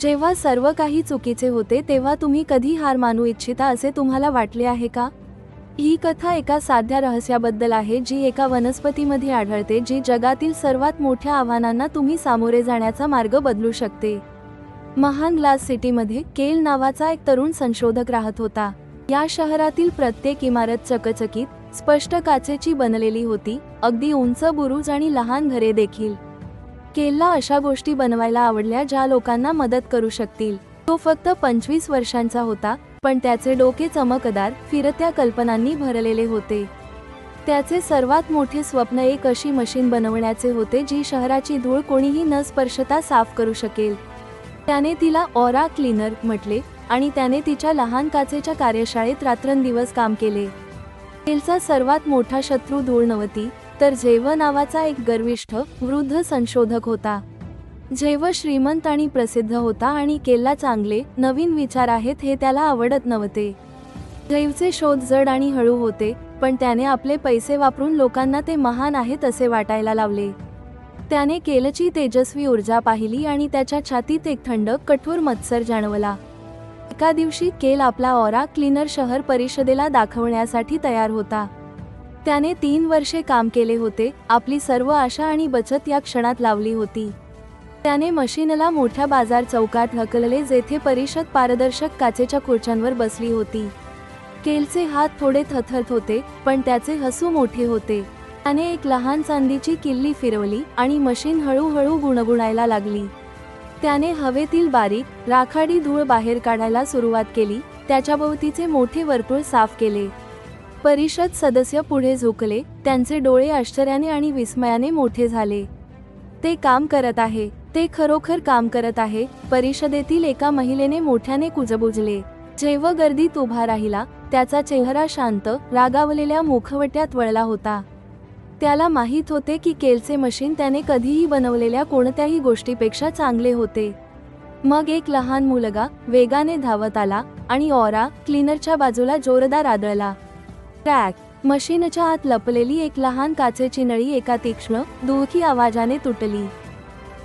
जेव्हा सर्व काही चुकीचे होते तेव्हा तुम्ही कधी हार मानू इच्छिता असे तुम्हाला वाटले आहे का? ही कथा एका साध्या रहस्याबद्दल आहे जी एका वनस्पतीमध्ये आढळते जी जगातील सर्वात मोठ्या आव्हानांना तुम्ही सामोरे जाण्याचा मार्ग बदलू शकते. महान ग्लास सिटीमध्ये केल नावाचा एक तरुण संशोधक राहत होता. या शहरातील प्रत्येक इमारत चकचकीत स्पष्ट काचेची बनलेली होती अगदी उंच बुरुज आणि लहान घरे देखील. केलला अशा गोष्टी बनवायला आवडल्या ज्या लोकांना मदत करू शकतील. तो फक्त पंचवीस वर्षांचा होता पण त्याचे डोके चमकदार फिरत्या कल्पनांनी भरलेले होते. त्याचे सर्वात मोठे स्वप्न एक अशी मशीन बनवण्याचे होते जी शहराची धूळ कोणीही न स्पर्शता साफ करू शकेल. त्याने तिला ऑरा क्लीनर म्हटले आणि त्याने तिच्या लहान काचेच्या कार्यशाळेत रात्रंदिवस काम केले. केलचा सर्वात मोठा शत्रू धूळ नव्हती तर जैव नावाचा एक गर्विष्ठ वृद्ध संशोधक होता. जैव श्रीमंत आणि प्रसिद्ध होता आणि केलला चांगले नवीन विचार आहेत हे त्याला आवडत नव्हते. जैवचे शोध जड आणि हळू होते पण त्याने आपले पैसे वापरून लोकांना ते महान आहेत असे वाटायला लावले. त्याने केलची तेजस्वी ऊर्जा पाहिली आणि त्याच्या छातीत एक थंड कठोर मत्सर जाणवला. एका दिवशी केल आपला ऑरा क्लीनर शहर परिषदेला दाखवण्यासाठी तयार होता. त्याने तीन वर्षे काम केले होते आपली सर्व आशा आणि बचत या क्षणात लावली होती. त्याने मशीनला मोठ्या बाजार चौकात ढकलले जेथे परिषद पारदर्शक काचेच्या खुर्च्यांवर बसली होती. केलचे हात थोडे थथरत होते पण त्याचे हसू मोठे होते. त्याने एक लहान चांदीची किल्ली फिरवली आणि मशीन हळूहळू गुणगुणायला लागली. त्याने हवेतील बारीक राखाडी धूळ बाहेर काढायला सुरुवात केली त्याच्याभोवतीचे मोठे वर्तुळ साफ केले. परिषद सदस्य पुढे झुकले. त्यांचे डोळे आश्चर्याने आणि विस्मयाने मोठे झाले. ते काम करत आहे. ते खरोखर काम करत आहे. परिषदेतील एका महिलेने मोठ्याने कुजबुजले. जैव गर्दीत उभा राहिला त्याचा चेहरा शांत रागावलेल्या मुखवट्यात वळला होता. त्याला माहीत होते की केलचे मशीन त्याने कधीही बनवलेल्या कोणत्याही गोष्टीपेक्षा चांगले होते. मग एक लहान मुलगा वेगाने धावत आला आणि ऑरा क्लीनरच्या बाजूला जोरदार आदळला. ट्रॅक. मशीनच्या आत लपलेली एक लहान काचेची नळी एका तीक्ष्ण दुखी आवाजाने तुटली.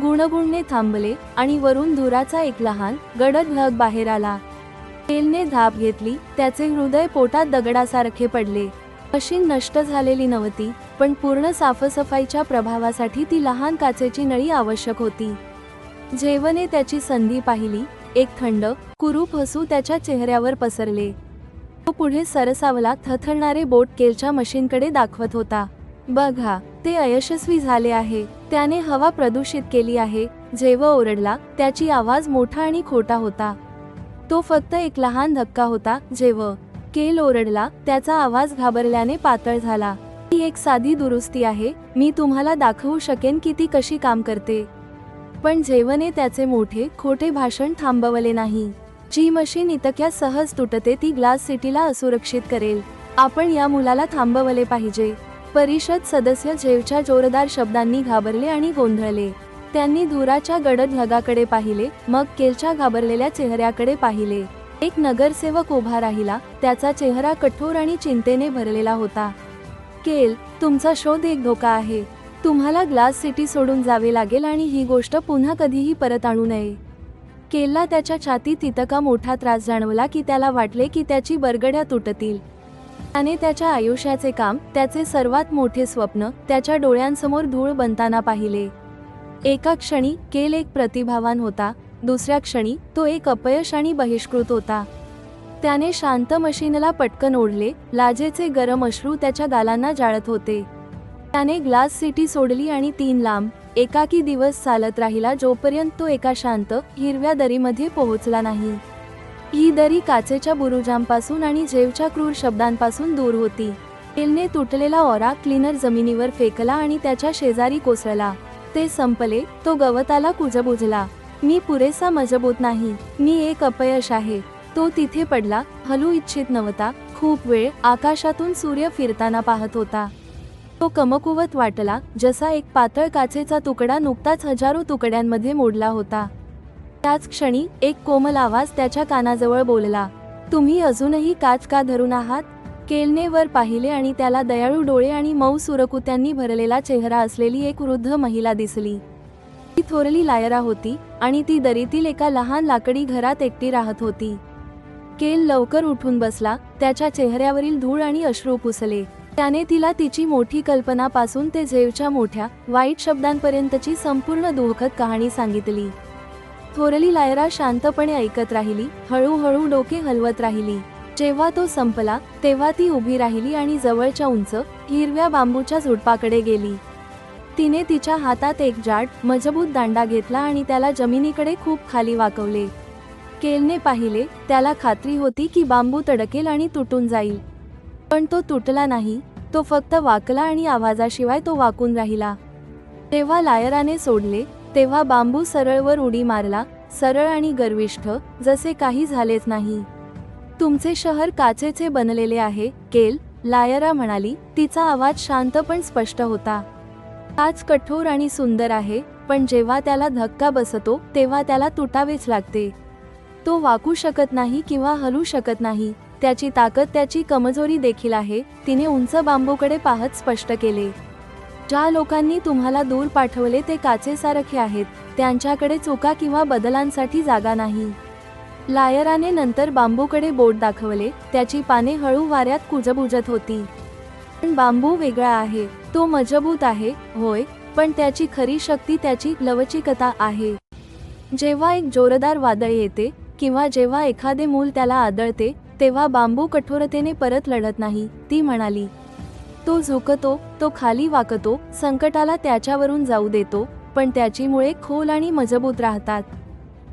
गुणगुणने थांबले आणि वरून धुराचा एक लहान गडद ढग बाहेर आला. तेलने धाप घेतली त्याचे हृदय पोटात दगडासारखे पडले. मशीन नष्ट झालेली नव्हती पण पूर्ण साफसफाईच्या प्रभावासाठी ती लहान काचेची नळी आवश्यक होती. जेवने त्याची संधी पाहिली एक थंड कुरूप हसू त्याच्या चेहऱ्यावर पसरले. तो पुढे सरसावला थथरणारे बोट केलच्या मशीनकडे दाखवत होता. बघा ते अयशस्वी झाले आहे. त्याने हवा प्रदूषित केली आहे. जेव ओरडला त्याची आवाज मोठा आणि खोटा होता. तो फक्त एक लहान धक्का होता. जेव केल ओरडला त्याचा आवाज घाबरल्याने पातळ झाला. ही एक साधी दुरुस्ती आहे. मी तुम्हाला दाखवू शकेन की ती कशी काम करते. पण जेवने त्याचे मोठे खोटे भाषण थांबवले नाही. जी मशीन इतक्या सहज तुटते ती ग्लास सिटीला असुरक्षित करेल. आपण या मुलाला थांबवले पाहिजे. परिषद सदस्य झेवच्या जोरदार शब्दांनी घाबरले आणि गोंधळले. त्यांनी धुराच्या गडद ढगाकडे पाहिले मग केलच्या घाबरलेल्या चेहऱ्याकडे पाहिले. एक नगरसेवक उभा राहिला त्याचा चेहरा कठोर आणि चिंतेने भरलेला होता. केल तुमचा शोध एक धोका आहे. तुम्हाला ग्लास सिटी सोडून जावे लागेल आणि ही गोष्ट पुन्हा कधीही परत आणू नये. केलला त्याच्या छातीत इतका मोठा त्रास जाणवला की त्याला वाटले की त्याची बरगड्या तुटतील. त्याने त्याच्या आयुष्याचे काम त्याचे सर्वात मोठे स्वप्न त्याच्या डोळ्यांसमोर धूळ बनताना पाहिले. एका क्षणी केल एक प्रतिभावान होता दुसऱ्या क्षणी तो एक अपयश आणि बहिष्कृत होता. त्याने शांत मशीनला पटकन ओढले लाजेचे गरम अश्रू त्याच्या गालांना जाळत होते. त्याने ग्लास सिटी सोडली आणि तीन लांब एकाकी दिवस चालत राहिला जोपर्यंत तो एका शांत हिरव्या दरीमध्ये पोहोचला नाही. ही दरी काचेच्या बुरुजांपासून आणि जेवच्या क्रूर शब्दांपासून दूर होती. एलने तुटलेला ओरा क्लीनर जमिनीवर फेकला आणि त्याच्या शेजारी कोसळला. ते संपले तो गवताला कुजबुजला. मी पुरेसा मजबूत नाही मी एक अपयश आहे. तो तिथे पडला हलू इच्छित नव्हता. खूप वेळ आकाशातून सूर्य फिरताना पाहत होता. तो कमकुवत वाटला जसा एक पातळ काचेचा तुकडा नुकताच हजारो तुकड्यांमध्ये मोडला होता. त्याच क्षणी एक कोमल आवाज त्याच्या कानाजवळ बोलला तुम्ही अजूनही काच का धरून आहात? केलने वर पाहिले आणि त्याला दयाळू डोळे आणि मऊ सुरकुत्यांनी भरलेला चेहरा असलेली एक वृद्ध महिला दिसली. ती थोरली लायरा होती आणि ती दरीतील एका लहान लाकडी घरात एकटी राहत होती. केल लवकर उठून बसला त्याच्या चेहऱ्यावरील धूळ आणि अश्रू पुसले. त्याने तिला तिची मोठी कल्पनापासून ते झेवच्या मोठ्या वाईट शब्दांपर्यंतची संपूर्ण दुःखद कहाणी सांगितली. थोरली लायरा शांतपणे ऐकत राहिली हळूहळू डोके हलवत राहिली. जेव्हा तो संपला तेव्हा ती उभी राहिली आणि जवळच्या उंच हिरव्या बांबूच्या झुडपाकडे गेली. तिने तिच्या हातात एक जाड मजबूत दांडा घेतला आणि त्याला जमिनीकडे खूप खाली वाकवले. केलने पाहिले त्याला खात्री होती की बांबू तडकेल आणि तुटून जाईल. पण तो तुटला नाही तो फक्त वाकला आणि आवाजाशिवाय तो वाकून राहिला. तेव्हा लायराने सोडले तेव्हा बांबू सरळवर उडी मारला सरळ आणि गर्विष्ठ जसे काही झालेच नाही. तुमचे शहर काचेचे बनलेले आहे केल लायरा म्हणाली तिचा आवाज शांत पण स्पष्ट होता. काच कठोर आणि सुंदर आहे पण जेव्हा त्याला धक्का बसतो तेव्हा त्याला तुटावेच लागते. तो वाकू शकत नाही किंवा हलू शकत नाही. त्याची ताकद त्याची कमजोरी देखील आहे तिने उंच बांबूकडे पाहत स्पष्ट केले. ज्या लोकांनी तुम्हाला दूर पाठवले ते काचेसारखे आहेत त्यांच्याकडे चुका किंवा बदलांसाठी जागा नाही. लायराने नंतर बांबूकडे बोट दाखवले त्याची पाने हळू वाऱ्यात कुजबुजत होती. पण बांबू वेगळा आहे तो मजबूत आहे होय पण त्याची खरी शक्ती त्याची लवचिकता आहे. जेव्हा एक जोरदार वादळ येते किंवा जेव्हा एखादे मूल त्याला आदळते तेव्हा बांबू कठोरतेने परत लढत नाही. ती म्हणाली तो झुकतो तो खाली वाकतो संकटाला त्याच्यावरून जाऊ देतो पण त्याची मुळे खोल आणि मजबूत राहतात.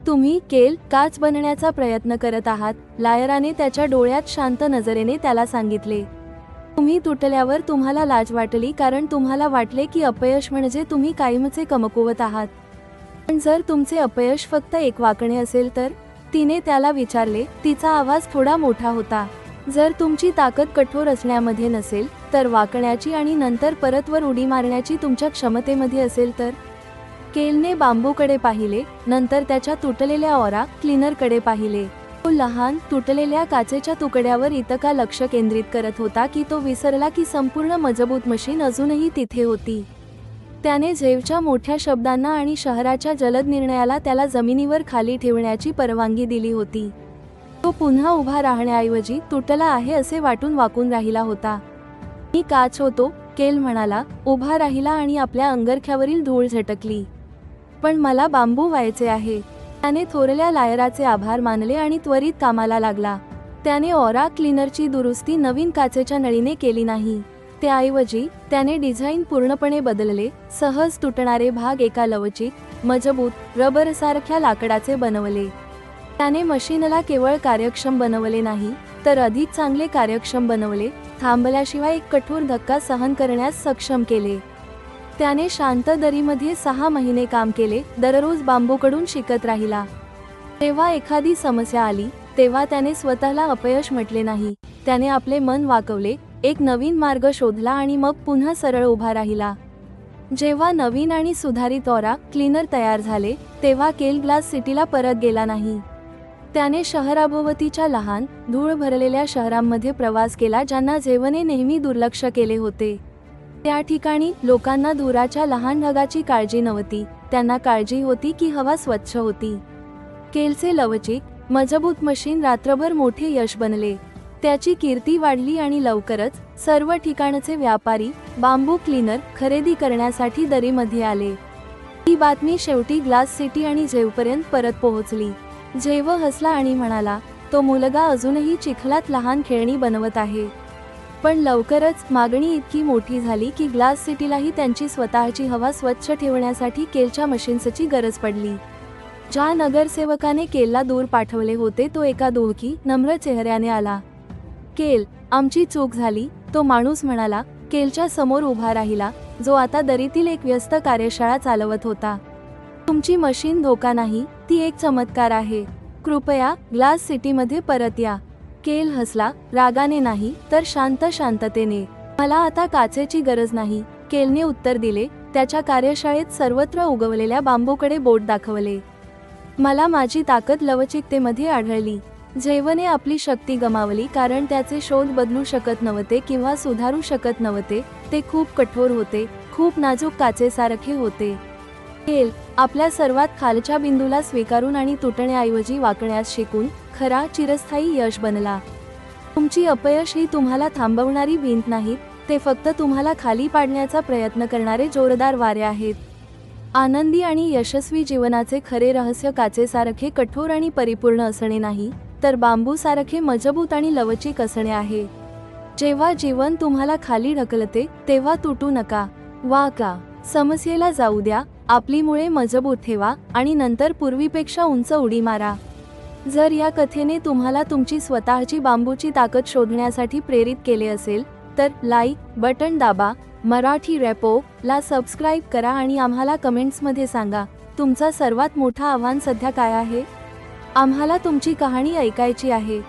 तुम्ही केल काच बनण्याचा प्रयत्न करत आहात. लायराने त्याच्या डोळ्यात शांत नजरेने त्याला सांगितले तुम्ही तुटल्यावर तुम्हाला लाज वाटली कारण तुम्हाला वाटले की अपयश म्हणजे तुम्ही कायमचे कमकुवत आहात. पण जर तुमचे अपयश फक्त एक वाकणे असेल तर तिने त्याला विचारले तिचा आवाज थोडा मोठा होता. जर तुमची ताकद कठोर असण्यामध्ये नसेल तर वाकण्याची आणि नंतर परतवर उडी मारण्याची तुमच्या क्षमतेमध्ये असेल तर? केलने बांबूकडे पाहिले नंतर त्याच्या तुटलेल्या ओरा क्लीनरकडे पाहिले. तो लहान तुटलेल्या काचेच्या तुकड्यावर इतका लक्ष केंद्रित करत होता की तो विसरला की संपूर्ण मजबूत मशीन अजूनही तिथे होती. त्याने झेवच्या मोठ्या शब्दांना आणि शहराच्या जलद निर्णयाला त्याला जमिनीवर खाली ठेवण्याची परवानगी दिली होती. तो पुन्हा उभा राहण्याऐवजी तुटला आहे असे वाटून वाकून राहिला होता. मी काच होतो केल म्हणाला. उभा राहिला आणि आपल्या अंगरख्यावरील धूळ झटकली. पण मला बांबू व्हायचे आहे. त्याने थोरल्या लायराचे आभार मानले आणि त्वरित कामाला लागला. त्याने ऑरा क्लीनरची दुरुस्ती नवीन काचेच्या नळीने केली नाही. त्याऐवजी त्याने डिझाईन पूर्णपणे बदलले सहज तुटणारे भाग एका लवचिक मजबूत रबरसारख्या लाकडाचे बनवले. त्याने मशीनला केवळ कार्यक्षम बनवले नाही तर अधिक चांगले कार्यक्षम बनवले थांबल्याशिवाय एक कठोर धक्का सहन करण्यास सक्षम केले. त्याने शांत दरीमध्ये सहा महिने काम केले दररोज बांबूकडून शिकत राहिला. तेव्हा एखादी समस्या आली तेव्हा त्याने स्वतःला अपयश म्हटले नाही. त्याने आपले मन वाकवले एक नवीन मार्ग शोधला आणि मग पुन्हा सरळ उभा राहिला. जेव्हा नवीन आणि सुधारित ओरा क्लीनर तयार झाले तेव्हा केल ग्लास सिटीला परत गेला नाही. त्याने शहराभोवतीच्या लहान धूळ भरलेल्या शहरांमध्ये प्रवास केला ज्यांना झेवने नेहमी दुर्लक्ष केले होते. त्या ठिकाणी लोकांना धुराच्या लहान ढगाची काळजी नव्हती त्यांना काळजी होती की हवा स्वच्छ होती. केलचे लवचिक मजबूत मशीन रात्रभर मोठे यश बनले. त्याची कीर्ती वाढली आणि लवकरच सर्व ठिकाणचे व्यापारी बांबू क्लीनर खरेदी करण्यासाठी दरीमध्ये आले. ही बातमी शेवटी ग्लास सिटी आणि जेवपर्यंत परत पोहोचली. झेव हसला आणि म्हणाला तो मुलगा अजूनही चिखलात लहान खेळणी बनवत आहे. पण लवकरच मागणी इतकी मोठी झाली की ग्लास सिटीलाही त्यांची स्वतःची हवा स्वच्छ ठेवण्यासाठी केलच्या मशीन्सची गरज पडली. ज्या नगरसेवकाने केलला दूर पाठवले होते तो एका दोघी नम्र चेहऱ्याने आला. केल आमची चूक झाली तो माणूस म्हणाला केलच्या समोर उभा राहिला जो आता दरीतील एक व्यस्त कार्यशाळा चालवत होता. तुमची मशीन धोका नाही ती एक चमत्कार आहे. कृपया ग्लास सिटीमध्ये परत या. केल हसला रागाने नाही तर शांत शांततेने. मला आता काचेची गरज नाही. केलने उत्तर दिले त्याच्या कार्यशाळेत सर्वत्र उगवलेल्या बांबूकडे बोट दाखवले. मला माझी ताकद लवचिकतेमध्ये आढळली. जेवने आपली शक्ती गमावली कारण त्याचे शोध बदलू शकत नव्हते किंवा सुधारू शकत नव्हते ते खूप कठोर होते खूप नाजूक काचेसारखे होते. खेळ आपल्या सर्वात खालच्या बिंदूला स्वीकारून आणि तुटण्याऐवजी वाकण्यास शिकून खरा चिरस्थायी यश बनला. तुमची अपयश ही तुम्हाला थांबवणारी भिंत नाहीत ते फक्त तुम्हाला खाली पाडण्याचा प्रयत्न करणारे जोरदार वारे आहेत. आनंदी आणि यशस्वी जीवनाचे खरे रहस्य काचेसारखे कठोर आणि परिपूर्ण असणे नाही तर बांबूसारखे मजबूत आणि लवचिक असणे आहे. जेव्हा जीवन तुम्हाला खाली ढकलते तेव्हा तुटू नका. वा का? समस्येला जाऊ द्या आपली मुळे मजबूत ठेवा आणि नंतर पूर्वीपेक्षा उंच उडी मारा. जर या कथेने तुम्हाला तुमची स्वतःची बांबूची ताकद शोधण्यासाठी प्रेरित केले असेल तर लाईक बटन दाबा मराठी रॅपो ला सबस्क्राईब करा आणि आम्हाला कमेंट्समध्ये सांगा तुमचा सर्वात मोठा आव्हान सध्या काय आहे? आम्हाला तुमची कहाणी ऐकायची आहे.